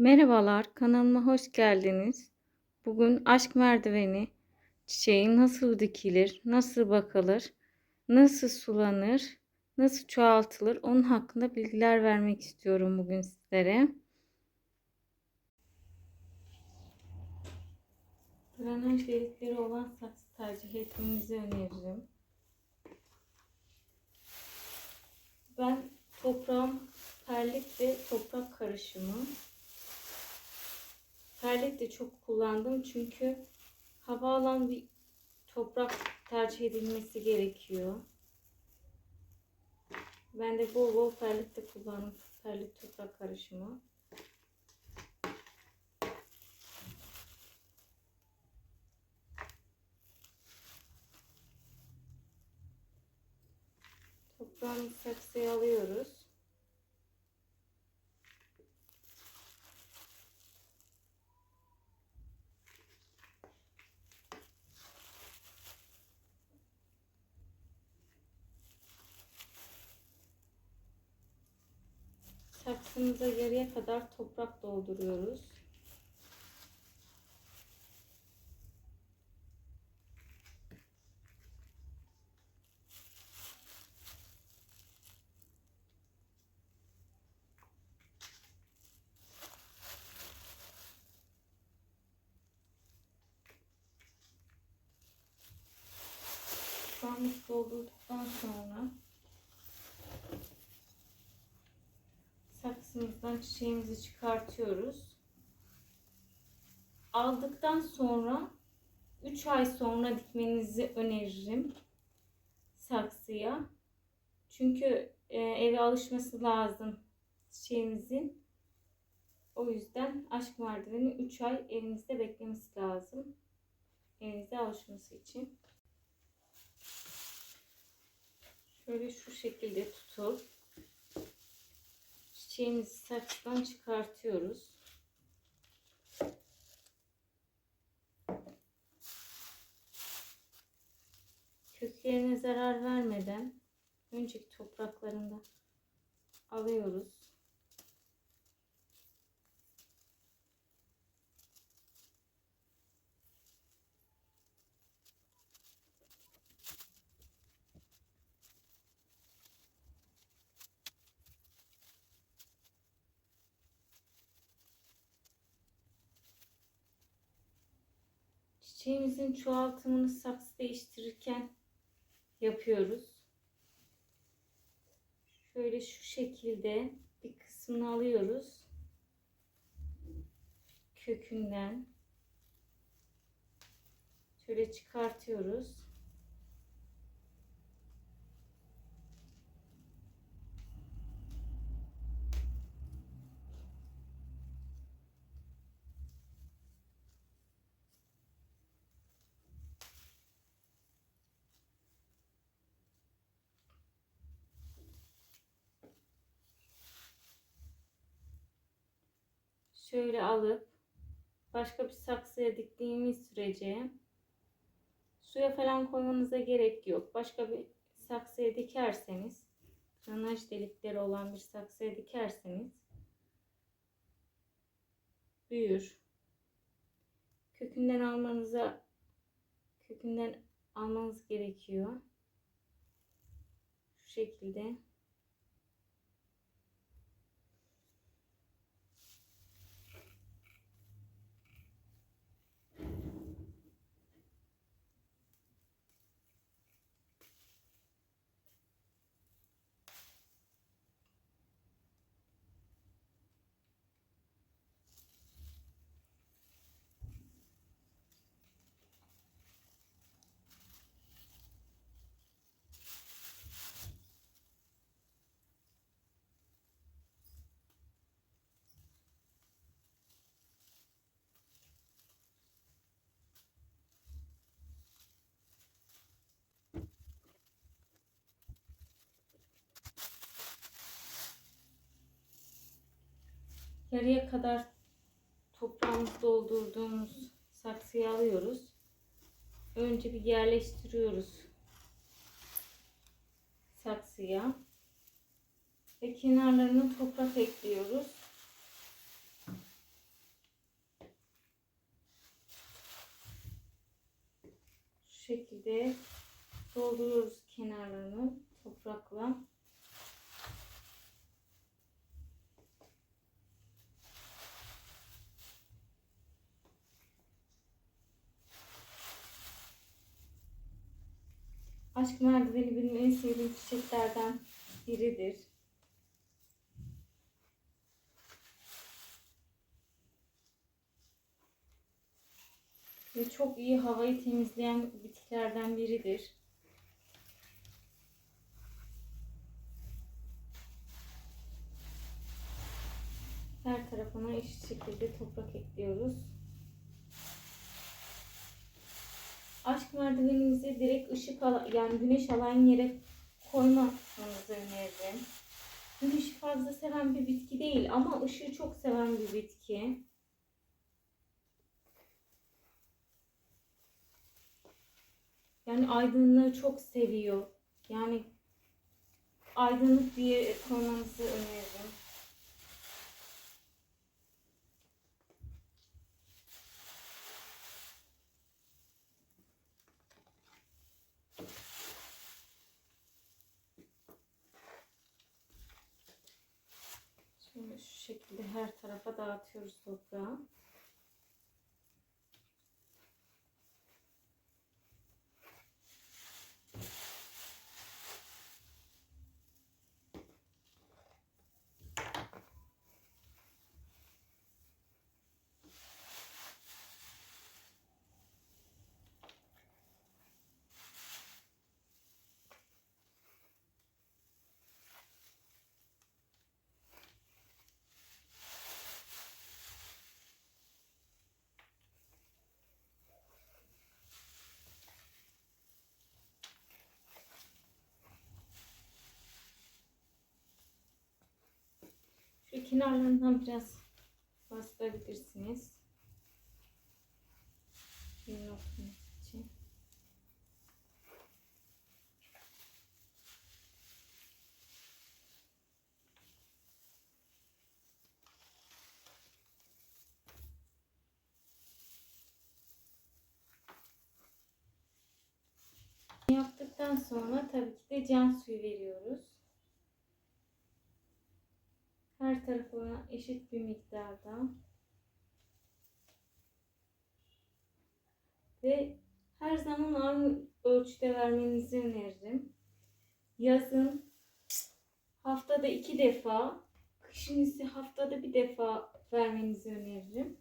Merhabalar, kanalıma hoş geldiniz. Bugün aşk merdiveni çiçeği nasıl dikilir, nasıl bakılır, nasıl sulanır, nasıl çoğaltılır onun hakkında bilgiler vermek istiyorum bugün sizlere. Granaj delikleri olan saksı tercih etmenizi öneririm. Ben toprağım perlit ve toprak karışımı. Perlit de çok kullandım çünkü hava alan bir toprak tercih edilmesi gerekiyor. Ben de bol bol perlit de kullandım. Perlit toprak karışımı. Toprağını saksıya alıyoruz. Saksımıza yarıya kadar toprak dolduruyoruz. Toprağımız doldurduktan sonra saksımızdan çiçeğimizi çıkartıyoruz. Aldıktan sonra 3 ay sonra dikmenizi öneririm saksıya. Çünkü e, eve alışması lazım çiçeğimizin. O yüzden aşk merdiveni 3 ay evinizde beklemesi lazım. Evinizde alışması için. Şöyle şu şekilde tutup çiçeğimizi saksıdan çıkartıyoruz. Köklerine zarar vermeden önceki topraklarında alıyoruz. Çiçeğimizin çoğaltımını saksı değiştirirken yapıyoruz. Şöyle şu şekilde bir kısmını alıyoruz. Kökünden. Şöyle çıkartıyoruz. Şöyle alıp başka bir saksıya diktiğimiz sürece suya falan koymanıza gerek yok. Başka bir saksıya dikerseniz granaj delikleri olan bir saksıya dikerseniz büyür. Kökünden almanıza kökünden almanız gerekiyor. Şu şekilde. yarıya kadar toprağımızı doldurduğumuz saksıya alıyoruz. Önce bir yerleştiriyoruz saksıya ve kenarlarına toprak ekliyoruz. Şekilde dolduruyoruz kenarlarını toprakla. Aşk merdiveni benim en sevdiğim çiçeklerden biridir. Ve çok iyi havayı temizleyen bitkilerden biridir. Her tarafına eşit şekilde toprak ekliyoruz. Aşk merdiveninizi direkt ışık al yani güneş alan yere koymamanızı öneririm. Güneşi fazla seven bir bitki değil ama ışığı çok seven bir bitki. Yani aydınlığı çok seviyor. Yani aydınlık bir yere koymanızı öneririm. Şöyle şu şekilde her tarafa dağıtıyoruz toprağı. Kenarlarından biraz bastırabilirsiniz. Yaptıktan sonra tabii ki de can suyu veriyoruz. Her tarafına eşit bir miktarda. Ve her zaman aynı ölçüde vermenizi öneririm. Yazın haftada iki defa, kışın ise haftada bir defa vermenizi öneririm.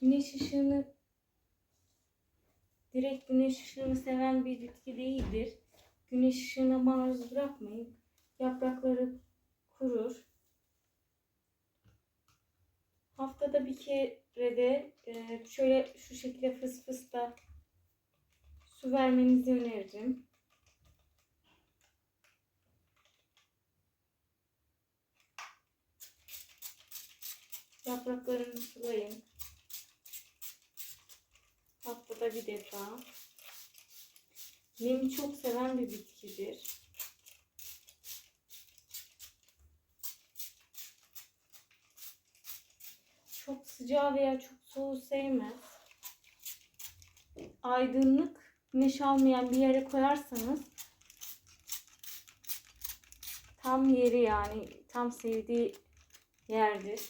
Güneş ışığını direkt güneş ışığını seven bir bitki değildir. Güneş ışığına maruz bırakmayın. Yaprakları kurur. Haftada bir kere de e, şöyle şu şekilde fıs fıs da su vermenizi öneririm. Yapraklarını sulayın. Haftada bir defa. Nemi çok seven bir bitkidir. Çok sıcağı veya çok soğuğu sevmez. Aydınlık, güneş almayan bir yere koyarsanız tam yeri yani tam sevdiği yerdir.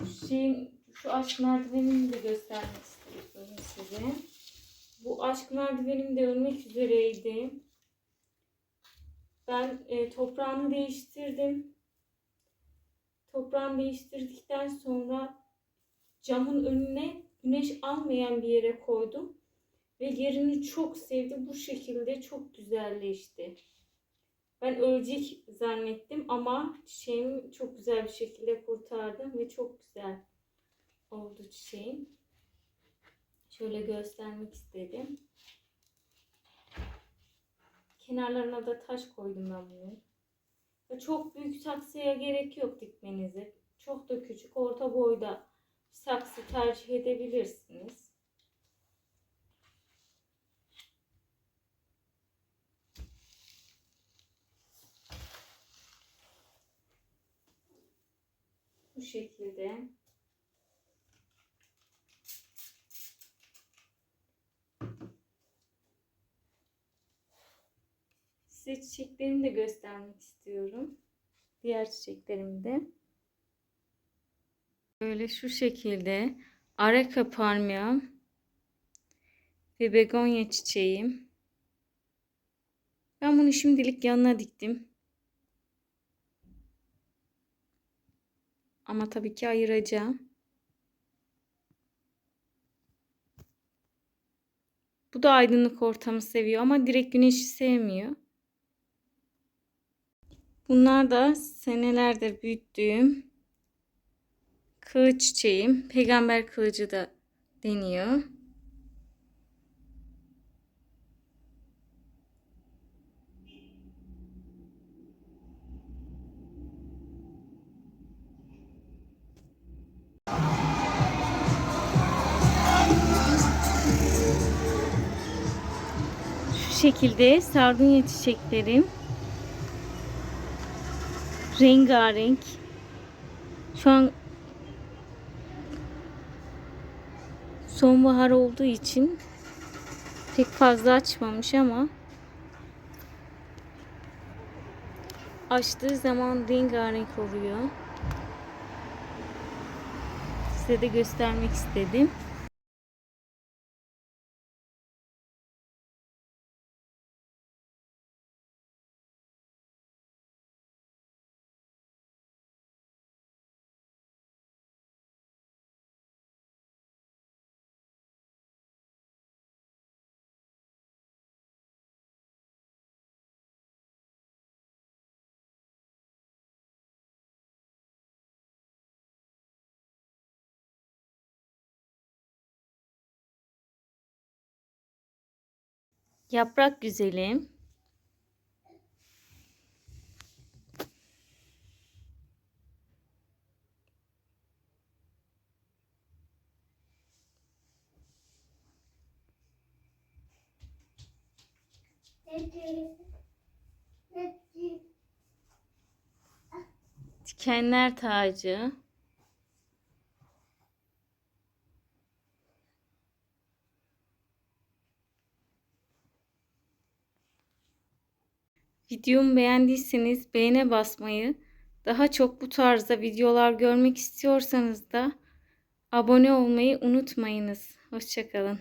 Şu şeyin şu aşk merdivenini de göstermek istiyorum size. Bu aşk merdivenim de ölmek üzereydi. Ben e, toprağını değiştirdim. Toprağını değiştirdikten sonra camın önüne güneş almayan bir yere koydum. Ve yerini çok sevdi. Bu şekilde çok güzelleşti. Ben ölecek zannettim ama çiçeğimi çok güzel bir şekilde kurtardım ve çok güzel oldu çiçeğim. Şöyle göstermek istedim. Kenarlarına da taş koydum ben bunun. Ve Çok büyük saksıya gerek yok dikmenize. Çok da küçük, orta boyda saksı tercih edebilirsiniz. Bu şekilde. Size çiçeklerimi de göstermek istiyorum. Diğer çiçeklerimi de. Böyle şu şekilde araka parmağım ve begonya çiçeğim. Ben bunu şimdilik yanına diktim. Ama tabii ki ayıracağım. Bu da aydınlık ortamı seviyor ama direkt güneşi sevmiyor. Bunlar da senelerdir büyüttüğüm kılıç çiçeğim. Peygamber kılıcı da deniyor. Şu şekilde sardunya çiçeklerim. Rengarenk. Şu an sonbahar olduğu için pek fazla açmamış ama açtığı zaman rengarenk oluyor. Size de göstermek istedim. Yaprak güzelim. Dikenler tacı. Videomu beğendiyseniz beğene basmayı, daha çok bu tarzda videolar görmek istiyorsanız da abone olmayı unutmayınız. Hoşçakalın.